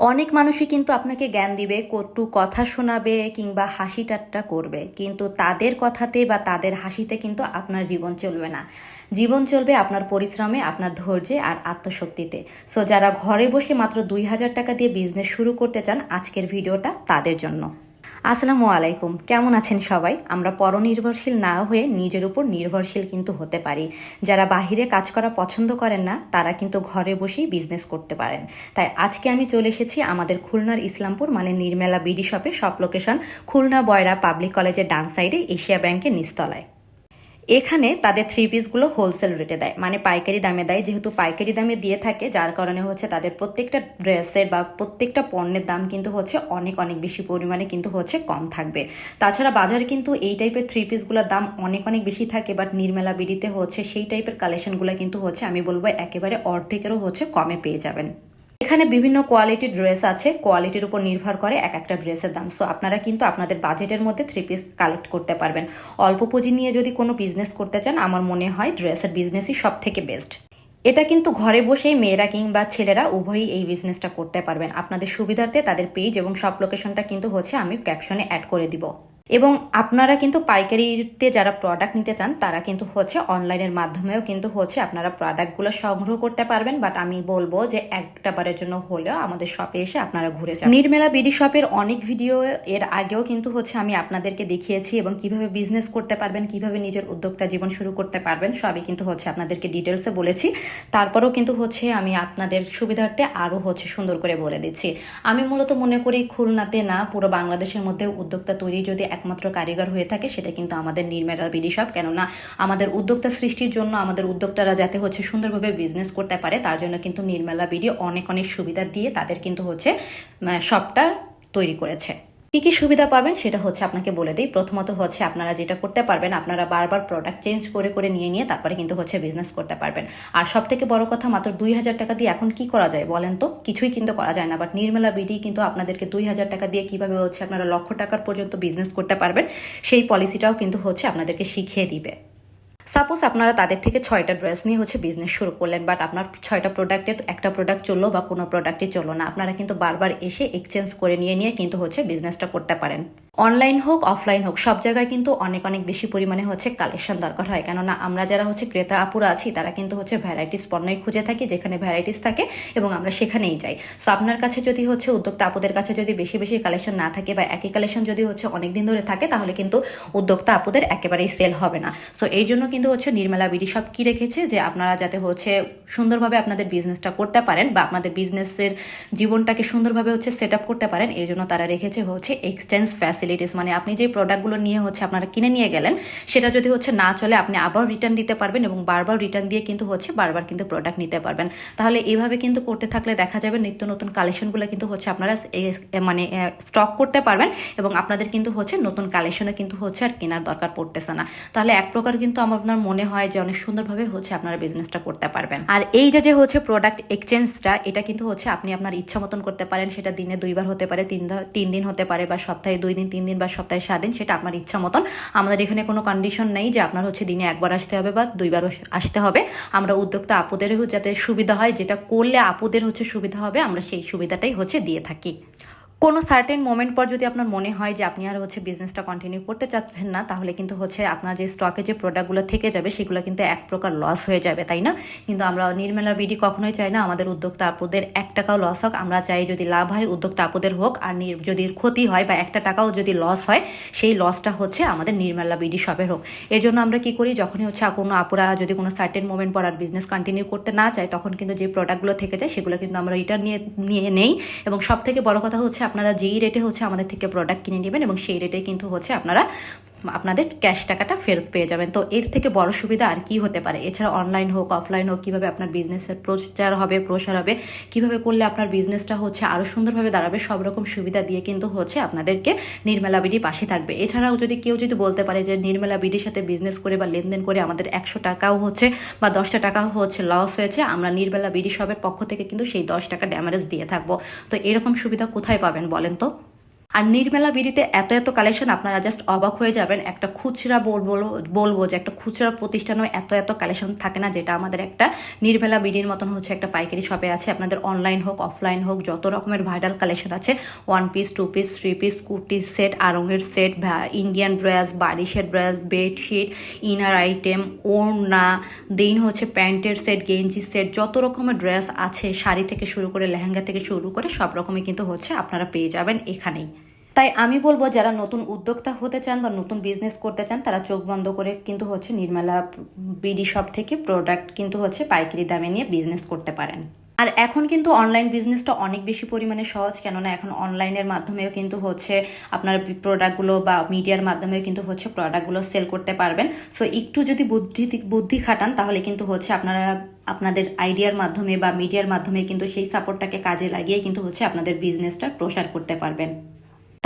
অনেক মানুষই কিন্তু আপনাকে জ্ঞান দিবে, কটু কথা শোনাবে কিংবা হাসি ঠাট্টা করবে। কিন্তু তাদের কথাতে বা তাদের হাসিতে কিন্তু আপনার জীবন চলবে না। জীবন চলবে আপনার পরিশ্রমে, আপনার ধৈর্যে আর আত্মশক্তিতে। সো যারা ঘরে বসে মাত্র দুই হাজার টাকা দিয়ে বিজনেস শুরু করতে চান, আজকের ভিডিওটা তাদের জন্য। আসসালামু আলাইকুম। কেমন আছেন সবাই? আমরা পরনির্ভরশীল না হয়ে নিজের উপর নির্ভরশীল কিন্তু হতে পারি। যারা বাহিরে কাজ করা পছন্দ করেন না, তারা কিন্তু ঘরে বসেই বিজনেস করতে পারেন। তাই আজকে আমি চলে এসেছি আমাদের খুলনার ইসলামপুর মানে নির্মেলা বিডি শপে, সব লোকেশন খুলনা বয়রা পাবলিক কলেজের ডান সাইডে এশিয়া ব্যাংকের নিচতলায়। এখানে তাদের থ্রি পিসগুলো হোলসেল রেটে দেয়। মানে পাইকারি দামে দেয়, যেহেতু পাইকারি দামে দিয়ে থাকে, যার কারণে হচ্ছে তাদের প্রত্যেকটা ড্রেসের বা প্রত্যেকটা পণ্যের দাম কিন্তু হচ্ছে অনেক অনেক বেশি পরিমাণে কিন্তু হচ্ছে কম থাকবে। তাছাড়া বাজারে কিন্তু এই টাইপের থ্রি পিসগুলোর দাম অনেক অনেক বেশি থাকে বাট নির্মেলা বিডিতে হচ্ছে সেই টাইপের কালেকশনগুলো কিন্তু হচ্ছে, আমি বলব একেবারে অর্ধেকেরও হচ্ছে কমে পেয়ে যাবেন। এখানে বিভিন্ন কোয়ালিটির ড্রেস আছে কোয়ালিটির উপর নির্ভর করে এক একটা ড্রেসের দাম। সো আপনারা কিন্তু আপনাদের বাজেটের মধ্যে থ্রি পিস কালেক্ট করতে পারবেন। অল্প পুঁজি নিয়ে যদি কোনো বিজনেস করতে চান, আমার মনে হয় ড্রেসের বিজনেসই সব থেকে বেস্ট এটা কিন্তু ঘরে বসেই মেয়েরা কিংবা ছেলেরা উভয়ই এই বিজনেসটা করতে পারবেন। আপনাদের সুবিধার্থে তাদের পেজ এবং সব লোকেশনটা কিন্তু হচ্ছে আমি ক্যাপশনে অ্যাড করে দিব। এবং আপনারা কিন্তু পাইকারিতে যারা প্রোডাক্ট নিতে চান, তারা কিন্তু হচ্ছে অনলাইনের মাধ্যমেও কিন্তু হচ্ছে আপনারা প্রোডাক্টগুলো সংগ্রহ করতে পারবেন। বাট আমি বলব যে একটা বারের জন্য হলেও আমাদের শপে এসে আপনারা ঘুরে যান। নির্মেলা বিডি শপের অনেক ভিডিও এর আগেও কিন্তু হচ্ছে আমি আপনাদেরকে দেখিয়েছি এবং কীভাবে বিজনেস করতে পারবেন, কীভাবে নিজের উদ্যোক্তা জীবন শুরু করতে পারবেন, সবই কিন্তু হচ্ছে আপনাদেরকে ডিটেলসে বলেছি। তারপরেও কিন্তু হচ্ছে আমি আপনাদের সুবিধার্থে আরও হচ্ছে সুন্দর করে বলে দিচ্ছি। আমি মূলত মনে করি খুলনাতে না, পুরো বাংলাদেশের মধ্যে উদ্যোক্তা তৈরি যদি একমাত্র কারিগর হয়ে থাকে, সেটা কিন্তু আমাদের নির্মেরা বিডি সব। কেননা আমাদের উদ্যোক্তা সৃষ্টির জন্য আমাদের উদ্যোক্তারা যাতে হচ্ছে সুন্দরভাবে বিজনেস করতে পারে, তার জন্য কিন্তু নির্মেলা বিডি অনেক অনেক সুবিধা দিয়ে তাদের কিন্তু হচ্ছে সবটা তৈরি করেছে। কি কি সুবিধা পাবেন সেটা হচ্ছে আপনাকে বলে দিই। প্রথমত হচ্ছে আপনারা যেটা করতে পারবেন, আপনারা বারবার প্রোডাক্ট চেঞ্জ করে করে নিয়ে নিয়ে তারপরে কিন্তু হচ্ছে বিজনেস করতে পারবেন। আর সব থেকে বড় কথা মাত্র দুই হাজার টাকা দিয়ে এখন কি করা যায় বলেন তো? কিছুই কিন্তু করা যায় না। বাট নির্মলা বিডি কিন্তু আপনাদেরকে দুই হাজার টাকা দিয়ে কীভাবে হচ্ছে আপনারা লক্ষ টাকার পর্যন্ত বিজনেস করতে পারবেন, সেই পলিসিটাও কিন্তু হচ্ছে আপনাদেরকে শিখিয়ে দিবে। সাপোজ আপনারা তাদের থেকে ছয়টা ড্রেস নিয়ে হচ্ছে বিজনেস শুরু করলেন বাট আপনার ছয়টা প্রোডাক্টের একটা প্রোডাক্ট চলল বা কোনো প্রোডাক্টই চলল না। আপনারা কিন্তু বারবার এসে এক্সচেঞ্জ করে নিয়ে নিয়ে কিন্তু হচ্ছে বিজনেসটা করতে পারেন। অনলাইন হোক অফলাইন হোক, সব জায়গায় কিন্তু অনেক অনেক বেশি পরিমাণে হচ্ছে কালেকশন দরকার হয়। কেননা আমরা যারা হচ্ছে ক্রেতা আপুরা আছি, তারা কিন্তু হচ্ছে ভ্যারাইটিস পণ্যই খুঁজে থাকি, যেখানে ভ্যারাইটিস থাকে এবং আমরা সেখানেই যাই। সো আপনার কাছে যদি হচ্ছে উদ্যোক্তা আপুদের কাছে যদি বেশি বেশি কালেকশন না থাকে বা একই কালেকশন যদি হচ্ছে অনেক দিন ধরে থাকে, তাহলে কিন্তু উদ্যোক্তা আপুদের একেবারেই সেল হবে না। সো এই জন্য কিন্তু হচ্ছে নির্মলা বিডি সব কি রেখেছে যে আপনারা যাতে হচ্ছে সুন্দরভাবে আপনাদের বিজনেসটা করতে পারেন বা আপনাদের বিজনেসের জীবনটাকে সুন্দরভাবে হচ্ছে সেট আপ করতে পারেন, এই জন্য তারা রেখেছে হচ্ছে এক্সটেন্স এক্সচেঞ্জ ফ্যাসিলিটিস মানে আপনি যে প্রোডাক্টগুলো নিয়ে হচ্ছে আপনারা কিনে নিয়ে গেলেন, সেটা যদি হচ্ছে না চলে, আপনি আবার রিটার্ন দিতে পারবেন এবং বারবার রিটার্ন দিয়ে কিন্তু হচ্ছে বারবার কিন্তু প্রোডাক্ট নিতে পারবেন। তাহলে এইভাবে কিন্তু করতে থাকলে দেখা যাবে নিত্য নতুন কালেকশনগুলো কিন্তু হচ্ছে আপনারা মানে স্টক করতে পারবেন এবং আপনাদের কিন্তু হচ্ছে নতুন কালেকশনে কিন্তু হচ্ছে আর কেনার দরকার পড়তেছে না। তাহলে এক প্রকার কিন্তু আমার, আপনার মনে হয় যে অনেক সুন্দরভাবে হচ্ছে আপনারা বিজনেসটা করতে পারবেন। আর এই যে যে হচ্ছে প্রোডাক্ট এক্সচেঞ্জটা এটা কিন্তু হচ্ছে আপনি আপনার ইচ্ছা মতন করতে পারেন, সেটা দিনে দুইবার হতে পারে, তিন তিন দিন হতে পারে বা সপ্তাহে দুই দিন তিন দিন বা সপ্তাহে সাত দিন, সেটা আপনার ইচ্ছা মতন। আমাদের এখানে কোনো কন্ডিশন নেই যে আপনার হচ্ছে দিনে একবার আসতে হবে বা দুইবার আসতে হবে। আমরা উদ্যোক্তা আপুদেরও যাতে সুবিধা হয়, যেটা করলে আপুদের হচ্ছে সুবিধা হবে, আমরা সেই সুবিধাটাই হচ্ছে দিয়ে থাকি। কোনো সার্টেন মোমেন্ট পর যদি আপনার মনে হয় যে আপনি আর হচ্ছে বিজনেসটা কন্টিনিউ করতে চাচ্ছেন না, তাহলে কিন্তু হচ্ছে আপনার যে স্টকে যে প্রোডাক্টগুলো থেকে যাবে, সেগুলো কিন্তু এক প্রকার লস হয়ে যাবে, তাই না? কিন্তু আমরা নির্মেলা বিডি কখনোই চাই না, আমাদের উদ্যোক্তা আপুদের এক টাকাও লস হোক। আমরা চাই যদি লাভ হয়, উদ্যোক্তা আপুদের হোক। আর যদি ক্ষতি হয় বা একটা টাকাও যদি লস হয়, সেই লসটা হচ্ছে আমাদের নির্মেলা বিডি শপের হোক। এর জন্য আমরা কি করি? যখনই হচ্ছে কোনো আপুরা যদি কোনো সার্টেন মোমেন্ট পর আর বিজনেস কন্টিনিউ করতে না চায়, তখন কিন্তু যে প্রোডাক্টগুলো থেকে যায়, সেগুলো কিন্তু আমরা রিটার্ন নিয়ে নিয়ে নেই। এবং সব থেকে বড় কথা হচ্ছে আপনারা যেই রেটে হচ্ছে আমাদের থেকে প্রোডাক্ট কিনে নেবেন এবং সেই রেটে কিন্তু হচ্ছে আপনারা আপনাদের ক্যাশ টাকাটা ফেরত পেয়ে যাবেন। তো এর থেকে বড় সুবিধা আর কি হতে পারে? এছাড়া অনলাইন হোক অফলাইন হোক, কীভাবে আপনার বিজনেসের প্রচার হবে, প্রসার হবে, কীভাবে করলে আপনার বিজনেসটা হচ্ছে আরও সুন্দরভাবে দাঁড়াবে, সব রকম সুবিধা দিয়ে কিন্তু হচ্ছে আপনাদেরকে নির্মেলা বিডি পাশে থাকবে। এছাড়াও যদি কেউ যদি বলতে পারে যে নির্মেলা বিডির সাথে বিজনেস করে বা লেনদেন করে আমাদের একশো টাকাও হচ্ছে বা দশটা টাকাও হচ্ছে লস হয়েছে, আমরা নির্মেলা বিডি শপের পক্ষ থেকে কিন্তু সেই দশ টাকা ড্যামারেজ দিয়ে থাকব। তো এরকম সুবিধা কোথায় পাবেন বলেন তো? আর নির্মেলা বিডিতে এত এত কালেকশন আপনারা জাস্ট অবাক হয়ে যাবেন। একটা খুচরা বলব বলব যে একটা খুচরা প্রতিষ্ঠানেও এত এত কালেকশন থাকে না, যেটা আমাদের একটা নির্মেলা বিডির মতন হচ্ছে একটা পাইকারি শপে আছে। আপনাদের অনলাইন হোক অফলাইন হোক, যত রকমের ভাইরাল কালেকশন আছে one piece two piece three piece kurti set আরঙের set Indian dress বালিশের ড্রেস বেডশিট ইনার আইটেম ওড়না দেন হচ্ছে প্যান্টের সেট গেঞ্জি সেট যত রকমের ড্রেস আছে, শাড়ি থেকে শুরু করে লেহেঙ্গা থেকে শুরু করে সব রকমই কিন্তু হচ্ছে আপনারা পেয়ে যাবেন এখানেই। তাই আমি বলব, যারা নতুন উদ্যোক্তা হতে চান বা নতুন বিজনেস করতে চান, তারা চোখ বন্ধ করে কিন্তু হচ্ছে নির্মলা বিডি শপ থেকে প্রোডাক্ট কিন্তু হচ্ছে পাইকারি দামে নিয়ে বিজনেস করতে পারেন। আর এখন কিন্তু অনলাইন বিজনেসটা অনেক বেশি পরিমাণে সহজ, কেননা এখন অনলাইনের মাধ্যমেও কিন্তু হচ্ছে আপনার প্রোডাক্টগুলো বা মিডিয়ার মাধ্যমেও কিন্তু হচ্ছে প্রোডাক্টগুলো সেল করতে পারবেন। সো একটু যদি বুদ্ধি বুদ্ধি খাটান, তাহলে কিন্তু হচ্ছে আপনারা, আপনাদের আইডিয়ার মাধ্যমে বা মিডিয়ার মাধ্যমে কিন্তু সেই সাপোর্টটাকে কাজে লাগিয়ে কিন্তু হচ্ছে আপনাদের বিজনেসটা প্রসার করতে পারবেন।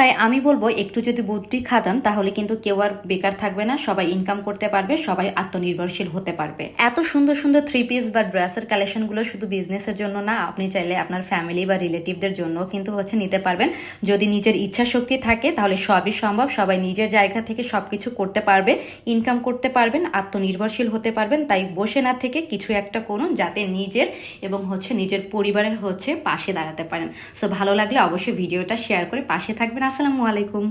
তাই আমি বলব, একটু যদি বুদ্ধি খাটান, তাহলে কিন্তু কেউ আর বেকার থাকবে না, সবাই ইনকাম করতে পারবে, সবাই আত্মনির্ভরশীল হতে পারবে। এত সুন্দর সুন্দর থ্রি পিস বা ড্রেসের কালেকশনগুলো শুধু বিজনেসের জন্য না, আপনি চাইলে আপনার ফ্যামিলি বা রিলেটিভদের জন্য কিন্তু হচ্ছে নিতে পারবেন। যদি নিজের ইচ্ছা শক্তি থাকে, তাহলে সবই সম্ভব, সবাই নিজের জায়গা থেকে সব কিছু করতে পারবে ইনকাম করতে পারবেন, আত্মনির্ভরশীল হতে পারবেন, তাই বসে না থেকে কিছু একটা করুন, যাতে নিজের এবং হচ্ছে নিজের পরিবারের হচ্ছে পাশে দাঁড়াতে পারেন। সো ভালো লাগলে অবশ্যই ভিডিওটা শেয়ার করে পাশে থাকবেন। আসসালামু আলাইকুম।